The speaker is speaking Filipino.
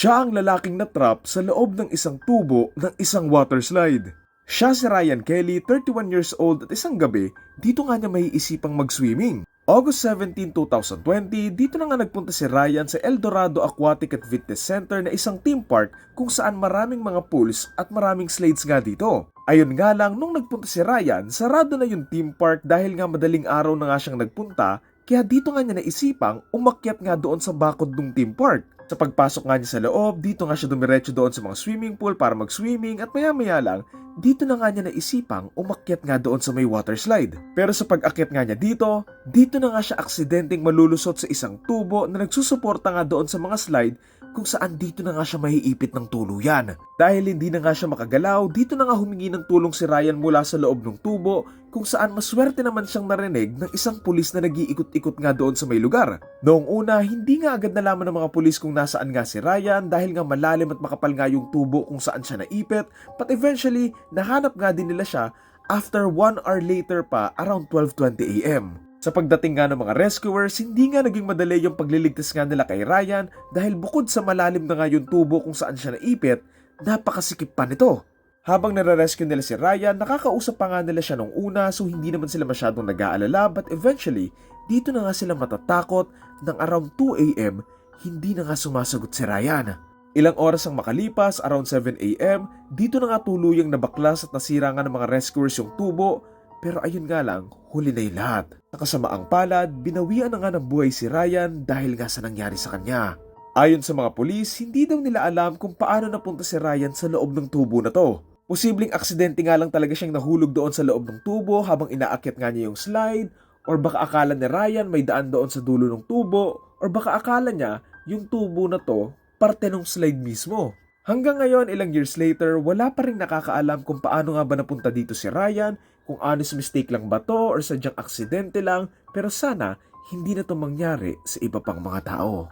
Siya ang lalaking natrap sa loob ng isang tubo ng isang water slide. Siya si Ryan Kelly, 31 years old at isang gabi, dito nga niya may isipang mag-swimming. August 17, 2020, dito na nga nagpunta si Ryan sa El Dorado Aquatic at Fitness Center na isang theme park kung saan maraming mga pools at maraming slides nga dito. Ayun nga lang, nung nagpunta si Ryan, sarado na yung theme park dahil nga madaling araw na nga siyang nagpunta, kaya dito nga niya naisipang umakyat nga doon sa bakod ng theme park. Sa pagpasok nga niya sa loob, dito nga siya dumiretso doon sa mga swimming pool para mag-swimming at maya-maya lang, dito na nga niya naisipang umakyat nga doon sa may water slide. Pero sa pag-akyat nga niya dito, dito na nga siya aksidenteng malulusot sa isang tubo na nagsusuporta nga doon sa mga slide kung saan dito na nga siya mahiipit ng tuluyan. Dahil hindi na nga siya makagalaw, dito na nga humingi ng tulong si Ryan mula sa loob ng tubo kung saan maswerte naman siyang narinig ng isang pulis na nag-iikot-ikot nga doon sa may lugar. Noong una, hindi nga agad nalaman ng mga pulis kung nasaan nga si Ryan dahil nga malalim at makapal nga yung tubo kung saan siya naipit but eventually, nahanap nga din nila siya after 1 hour later pa around 12.20 a.m. Sa pagdating nga ng mga rescuers, hindi nga naging madali yung pagliligtas nga nila kay Ryan dahil bukod sa malalim na nga yung tubo kung saan siya naipit, napakasikip pa nito. Habang nare-rescue nila si Ryan, nakakausap pa nga nila siya nung una so hindi naman sila masyadong nag-aalala but eventually, dito na nga sila matatakot ng around 2 a.m. hindi na nga sumasagot si Ryan. Ilang oras ang makalipas, around 7 a.m., dito na nga tuluyang nabaklas at nasira nga ng mga rescuers yung tubo pero ayun nga lang, huli na yung lahat. Sa kasamaang palad, binawian na nga ng buhay si Ryan dahil nga sa nangyari sa kanya. Ayon sa mga pulis, hindi daw nila alam kung paano napunta si Ryan sa loob ng tubo na to. Posibleng aksidente nga lang talaga siyang nahulog doon sa loob ng tubo habang inaakyat nga niya yung slide or baka akala ni Ryan may daan doon sa dulo ng tubo or baka akala niya yung tubo na to parte ng slide mismo. Hanggang ngayon, ilang years later, wala pa rin nakakaalam kung paano nga ba napunta dito si Ryan, kung honest mistake lang ba to or sadyang aksidente lang, pero sana hindi na to mangyari sa iba pang mga tao.